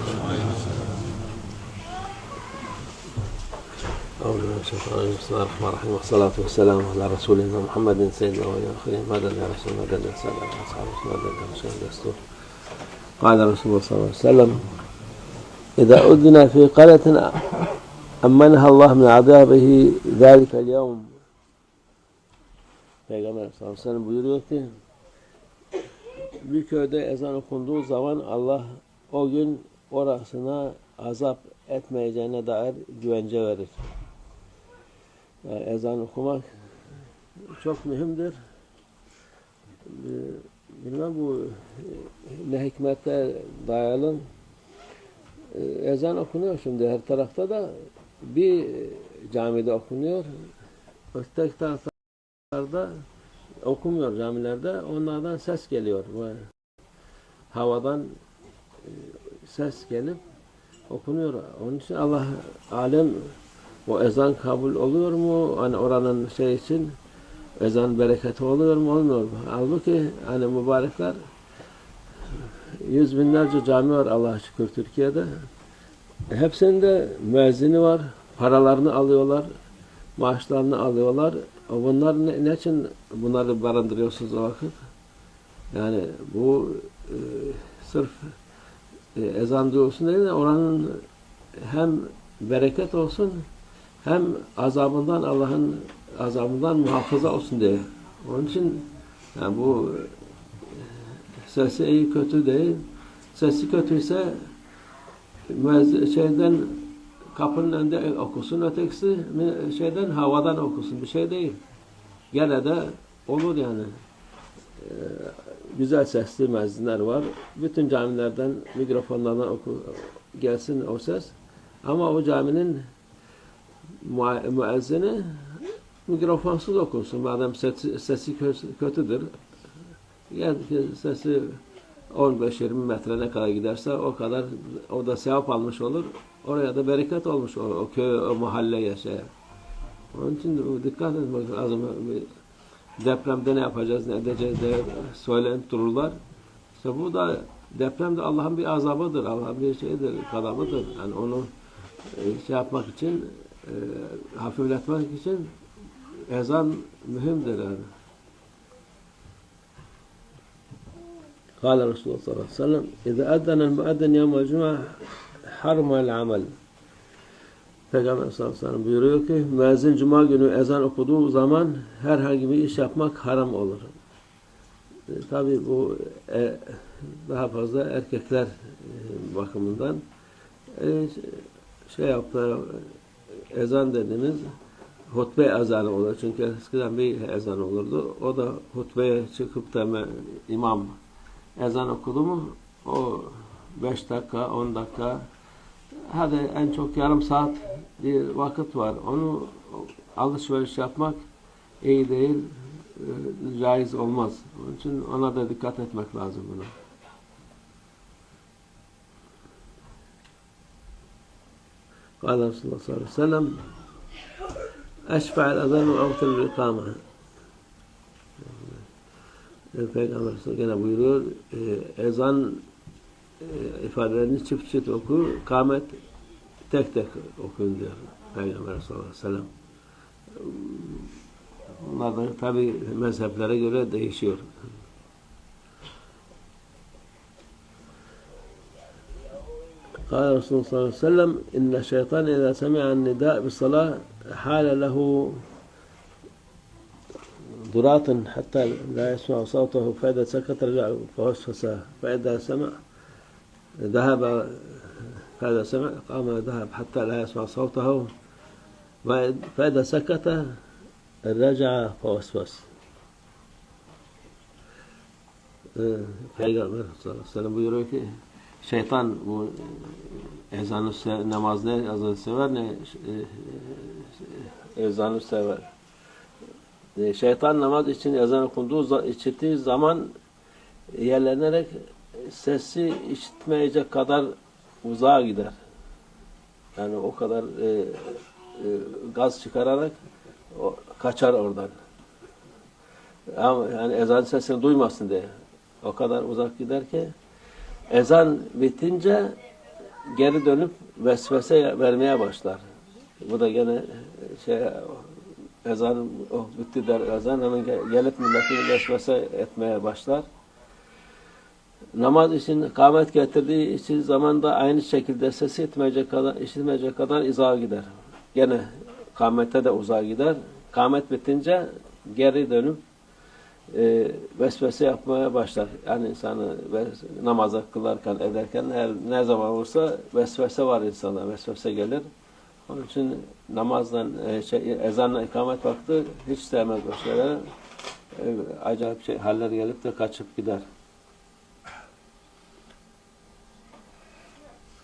بسم الله الرحمن الرحيم. والصلاة والسلام على رسولنا محمد سيدنا والآخرين مدد يا رسول مدد يا سلام يا أصحاب مدد يا رسول دستور قال رسول الله صلى الله عليه وسلم إذا أذن في قرية أمنها الله من عذابه ذلك اليوم. Peygamber sallallahu aleyhi ve sellem buyuruyor ki bir köyde ezan okunduğu zaman Allah o gün orasına azap etmeyeceğine dair güvence verir. Yani ezan okumak çok mühimdir. Ee, Bilmem bu ne hikmete dayalı. Ezan okunuyor şimdi her tarafta da bir camide okunuyor. Öteki taraflarda okumuyor camilerde. Onlardan ses geliyor. Havadan e, ses gelip okunuyor. Onun için Allah alem o ezan kabul oluyor mu? Hani oranın şey için ezan bereketi oluyor mu olmuyor mu? Halbuki hani mübarekler yüz binlerce cami var Allah'a şükür Türkiye'de. Hepsinde müezzini var. Paralarını alıyorlar. Maaşlarını alıyorlar. Bunlar ne, ne için bunları barındırıyorsunuz o vakit? Yani bu e, sırf e, ezan duyulsun değil de oranın hem bereket olsun hem azabından Allah'ın azabından muhafaza olsun diye. Onun için yani bu e, sesi iyi kötü değil. Sesi kötüyse şeyden kapının önünde okusun, ötekisi şeyden havadan okusun. Bir şey değil. Gene de olur yani. Güzel sesli müezzinler var. Bütün camilerden, mikrofonlardan oku, gelsin o ses. Ama o caminin müezzini mikrofonsuz okunsun. Madem sesi, sesi kö- kötüdür. Yani sesi 15-20 metre ne kadar giderse o kadar o da sevap almış olur. Oraya da bereket olmuş olur. O köy, o mahalleye şey. Onun için dikkat etmek lazım Bir Depremde ne yapacağız, ne edeceğiz diye söylenip dururlar. İşte bu da deprem de Allah'ın bir azabıdır, Allah'ın bir şeydir, kadabıdır. Yani onu e, şey yapmak için, e, hafifletmek için ezan mühimdir yani. قال رسول الله صلى الله عليه وسلم إذا أذن المؤذن يوم الجمعة حرم العمل Peygamber sallallahu aleyhi ve sellem buyuruyor ki müezzin cuma günü ezan okuduğu zaman herhangi bir iş yapmak haram olur. E, Tabi bu e, daha fazla erkekler e, bakımından e, şey yaptı ezan dediniz hutbe ezanı olur. Çünkü eskiden bir ezan olurdu. O da hutbeye çıkıp da imam ezan okudu mu o 5 dakika 10 dakika hadi en çok yarım saat bir vakit var. Onu alışveriş yapmak iyi değil, e, caiz olmaz. Onun için ona da dikkat etmek lazım buna. قال رسول الله صلى الله عليه وسلم أشفع الأذان وأوتر الإقامة Peygamber gene buyuruyor e, ezan e, ifadelerini çift çift oku, kamet tek tek okuyun diyor Peygamber sallallahu aleyhi ve sellem. Bunlar da tabi mezheplere göre değişiyor. قال رسول الله صلى الله عليه وسلم إن الشيطان إذا سمع النداء بالصلاة حال له ضراط حتى لا يسمع صوته فإذا سكت رجع فوسوس فإذا سمع ذهب فإذا سمع قام وذهب حتى لا يسمع صوته فإذا سكت رجع فوسوس Peygamber sallallahu aleyhi ve sellem buyuruyor ki şeytan bu ezanı se- namaz ne ezanı sever ne e, ezanı sever. E, Şeytan namaz için ezan okunduğu za- işittiği zaman yerlenerek sesi işitmeyecek kadar uzağa gider. Yani o kadar e, e, gaz çıkararak o, kaçar oradan. Ama yani ezan sesini duymasın diye. O kadar uzak gider ki ezan bitince geri dönüp vesvese vermeye başlar. Bu da gene şey ezan oh bitti der ezan hemen ge- gelip milleti vesvese etmeye başlar. Namaz için kâmet getirdiği için zaman da aynı şekilde sesi etmeyecek kadar, işitmeyecek kadar izağa gider. Gene kâmete de uzağa gider. Kâmet bitince geri dönüp e, vesvese yapmaya başlar. Yani insanı namaza kılarken, ederken her, ne zaman olursa vesvese var insana, vesvese gelir. Onun için namazdan, e, şey, ezanla ikamet vakti hiç sevmez şeyleri. E, acayip şey, haller gelip de kaçıp gider.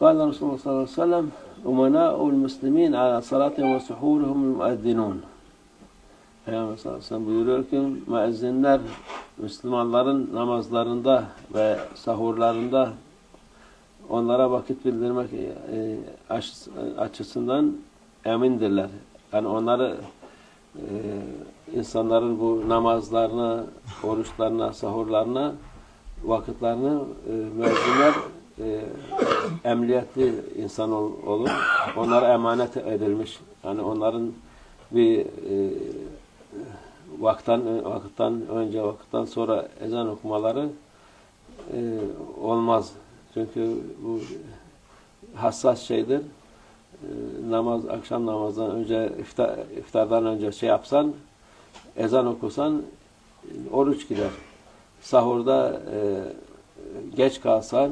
قال رسول الله صلى الله عليه وسلم أمناء المسلمين على صلاتهم وسحورهم المؤذنون Peygamber sallallahu aleyhi ve sellem buyuruyor ki müezzinler Müslümanların namazlarında ve sahurlarında onlara vakit bildirmek e, aç- açısından emindirler. Yani onları e, insanların bu namazlarına, oruçlarına, sahurlarına vakitlerini e, müezzinler e, emniyetli insan ol- olur. Onlara emanet edilmiş. Yani onların bir e, vakitten vakitten önce vakitten sonra ezan okumaları e, olmaz. Çünkü bu hassas şeydir. E, namaz akşam namazdan önce iftar, iftardan önce şey yapsan ezan okusan e, oruç gider. Sahurda e, geç kalsan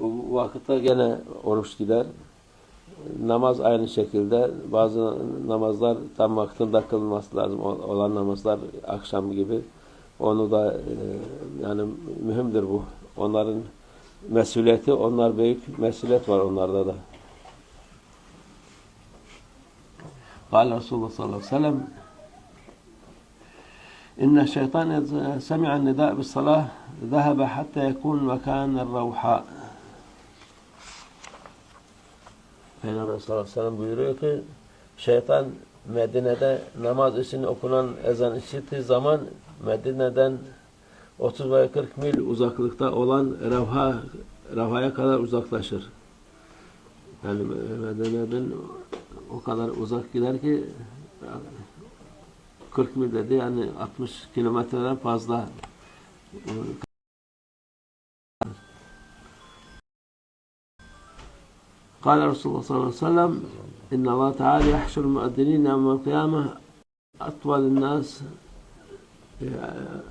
bu vakitte gene oruç gider. Namaz aynı şekilde bazı namazlar tam vaktinde kılınması lazım O- olan namazlar akşam gibi onu da e, yani mühimdir bu. Onların mesuliyeti, onlar büyük mesuliyet var onlarda da. قال رسول الله صلى الله عليه وسلم إن الشيطان إذا سمع النداء بالصلاة ذهب حتى يكون مكان الروحاء Peygamber sallallahu aleyhi ve sellem buyuruyor ki şeytan Medine'de namaz için okunan ezan işittiği zaman Medine'den 30 veya 40 mil uzaklıkta olan Revha, Revha'ya kadar uzaklaşır. Yani Medine'den o kadar uzak gider ki 40 mil dedi yani 60 kilometreden fazla قال رسول الله صلى الله عليه وسلم إن الله تعالى يحشر المؤذنين يوم القيامة أطول الناس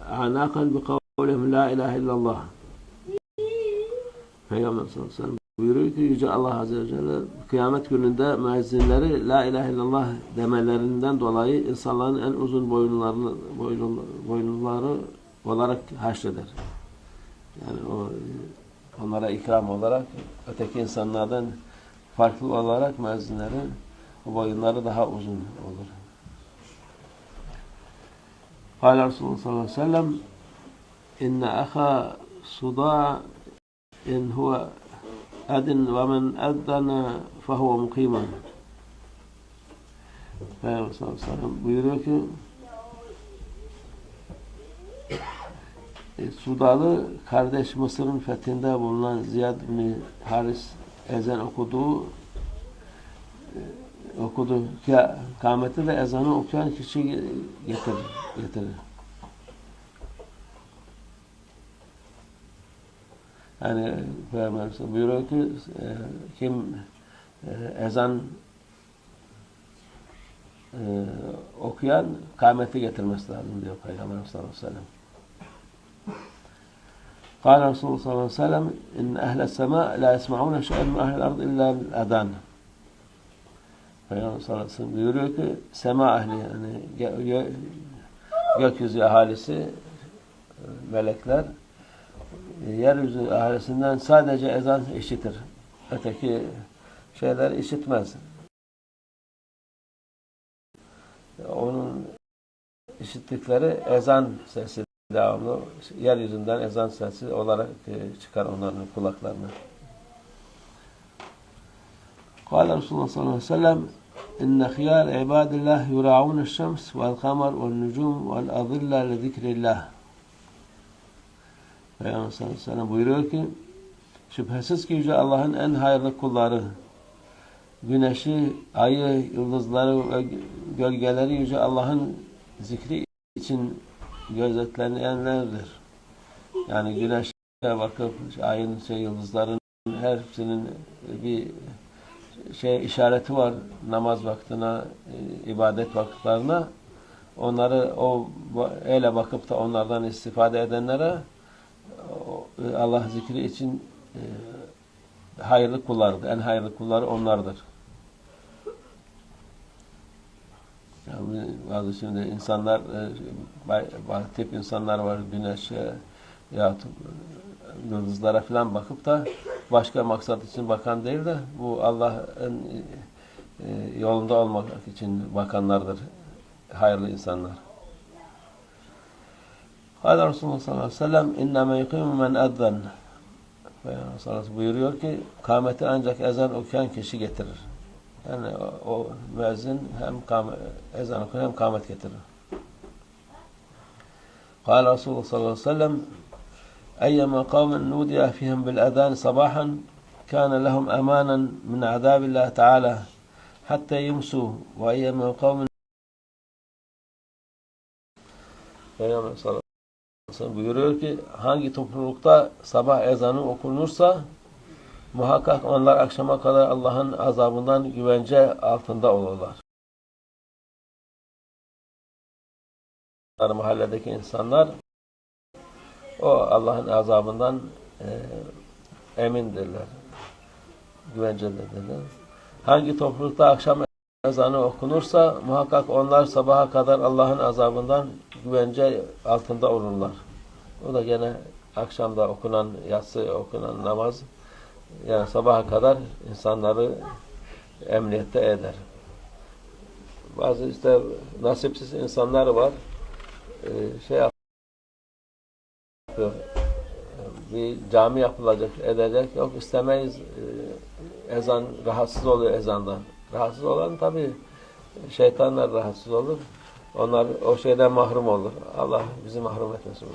أعناقا بقولهم لا إله إلا الله Peygamber sallallahu aleyhi ve sellem buyuruyor ki Yüce Allah Azze ve Celle kıyamet gününde müezzinleri La ilahe illallah demelerinden dolayı insanların en uzun boyunlarını boyun, boyunları olarak haşreder. Yani o onlara ikram olarak öteki insanlardan farklı olarak müezzinleri boyunları daha uzun olur. Kale Resulullah sallallahu aleyhi ve sellem inne aha suda in huve edin ve men eddene fehuve mukimen Peygamber sallallahu aleyhi ve sellem buyuruyor ki e, Sudalı kardeş Mısır'ın fethinde bulunan Ziyad bin Haris ezan okuduğu e, okudu kâmeti de ezanı okuyan kişi getirir. getirir. Yani Peygamber buyuruyor ki e, kim e, ezan e, okuyan kâmeti getirmesi lazım diyor Peygamber sallallahu aleyhi ve sellem. قال رسول الله صلى الله عليه وسلم إن أهل السماء لا يسمعون شيئا من أهل الأرض إلا الأذان Peygamber sallallahu aleyhi ve sellem buyuruyor ki sema ehli yani gö- gö- gökyüzü ahalisi e, melekler e, yeryüzü ahalisinden sadece ezan işitir. Öteki şeyler işitmez. Onun işittikleri ezan sesi devamlı yeryüzünden ezan sesi olarak e, çıkar onların kulaklarına. قال رسول الله صلى الله عليه وسلم إن خيار عباد الله يراعون الشمس والقمر والنجوم والأظلة لذكر الله Peygamber sallallahu aleyhi ve sellem buyuruyor ki Şüphesiz ki Yüce Allah'ın en hayırlı kulları, güneşi, ayı, yıldızları ve gölgeleri Yüce Allah'ın zikri için gözetlenenlerdir. Yani güneşe bakıp ayın, şey, yıldızların hepsinin bir şey işareti var namaz vaktine, e, ibadet vakitlerine. Onları o öyle bakıp da onlardan istifade edenlere Allah zikri için e, hayırlı kullardır. En hayırlı kulları onlardır. Bazı şimdi insanlar e, tip insanlar var güneşe ya yıldızlara falan bakıp da başka maksat için bakan değil de bu Allah'ın e, yolunda olmak için bakanlardır. Hayırlı insanlar. Kâle Resulullah sallallahu aleyhi ve sellem inneme yukimu men sellem buyuruyor ki kâmeti ancak ezan okuyan kişi getirir. Yani o, o müezzin hem kâme, ezan okur hem kâmet getirir. Kâle Resulullah sallallahu aleyhi ve sellem أيما قوم نودي فيهم بالأذان صباحا كان لهم أمانا من عذاب الله تعالى حتى يمسوا وأيما قوم Peygamber sallallahu aleyhi ve sellem buyuruyor ki hangi toplulukta sabah ezanı okunursa muhakkak onlar akşama kadar Allah'ın azabından güvence altında olurlar. Mahalledeki insanlar o Allah'ın azabından e, emindirler. Güvencelidirler. Hangi toplulukta akşam ezanı okunursa muhakkak onlar sabaha kadar Allah'ın azabından güvence altında olurlar. O da gene akşamda okunan yatsı okunan namaz yani sabaha kadar insanları emniyette eder. Bazı işte nasipsiz insanlar var. Ee, şey yapıyor. Bir cami yapılacak, edecek. Yok istemeyiz. Ee, ezan rahatsız oluyor ezandan. Rahatsız olan tabi şeytanlar rahatsız olur. Onlar o şeyden mahrum olur. Allah bizi mahrum etmesin.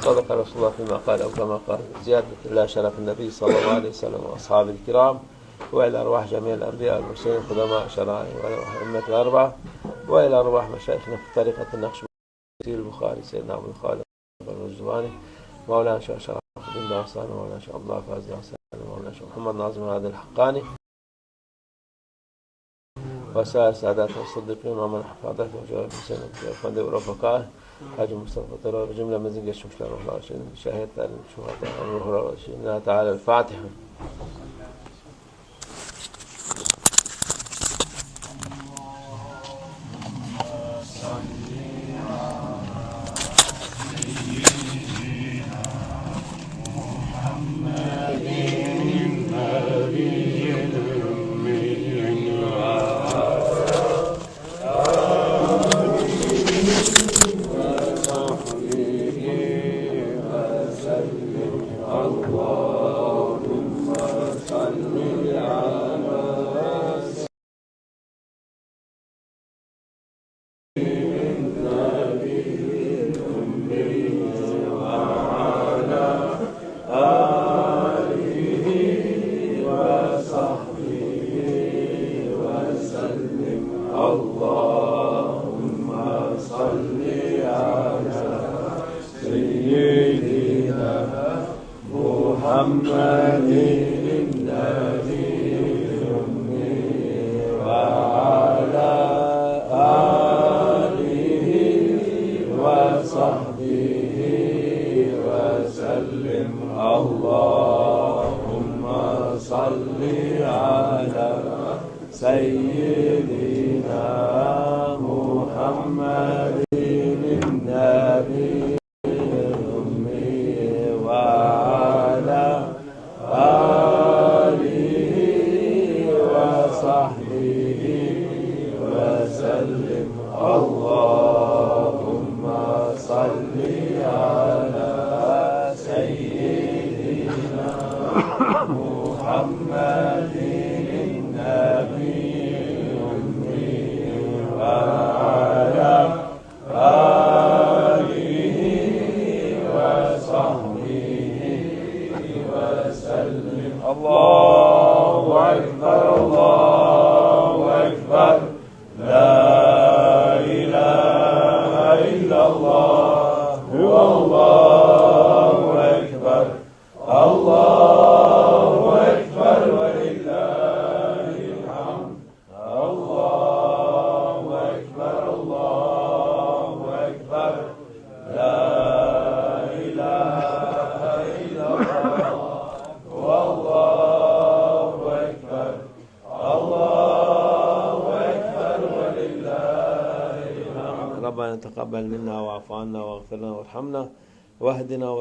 Sadaka Resulullah fi makale ve makale ziyadetillah şerefin nebi sallallahu aleyhi ve sellem ve ashabil kiram وإلى أرواح جميع الأنبياء والمرسلين القدماء الشرائع وأرواح الأمة الأربعة وإلى أرواح مشايخنا في طريقة النقش البخاري سيدنا أبو الخالد الرزواني مولانا شيخ شرف الدين داستان مولانا شيخ عبد الله فازي حسن مولانا شيخ محمد ناظم هذا الحقاني وسع سعادات الصديقين ومن حفاظك وجعل حسين وفند ورفقاء حاج مصطفى جمله مزین گشت زنجة شمشلة رحمة شهید شهيد تعلم شهداء أمر هرى تعالى الفاتحة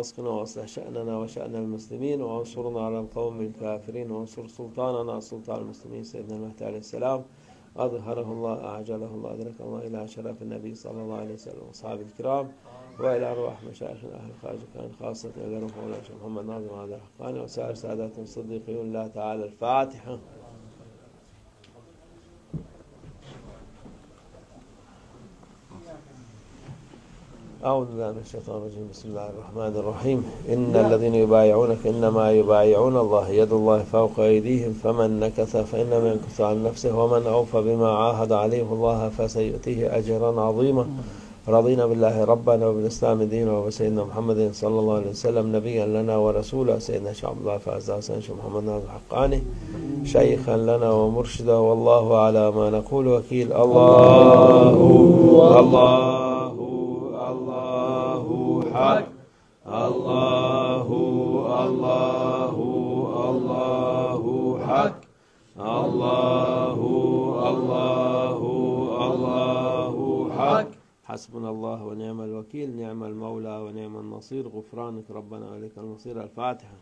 واسقنا واصلح شأننا وشأن المسلمين وانصرنا على القوم الكافرين وانصر سلطاننا سلطان المسلمين سيدنا المهدي عليه السلام. أظهره الله أعجله الله أدرك الله إلى شرف النبي صلى الله عليه وسلم وأصحابه الكرام وإلى أرواح مشايخنا أهل الخارج كان خاصة إلى روح مولانا محمد ناظم هذا الحقاني وسائر سادات الصديقين الله تعالى الفاتحة. أعوذ بالله من الشيطان الرجيم. بسم الله الرحمن الرحيم. إن الذين يبايعونك إنما يبايعون الله يد الله فوق أيديهم فمن نكث فإنما ينكث عن نفسه ومن أوفى بما عاهد عليه الله فسيؤتيه أجرا عظيما. رضينا بالله ربنا وبالإسلام دينا وبسيدنا محمد صلى الله عليه وسلم نبيا لنا ورسولا سيدنا شيخ عبد الله فاز حسين شيخ محمد الحقاني شيخا لنا ومرشدا والله على ما نقول وكيل. الله الله الله. حق الله الله الله حق. الله الله الله حق. حسبنا الله ونعم الوكيل نعم المولى ونعم النصير. غفرانك ربنا عليك المصير. الفاتحة.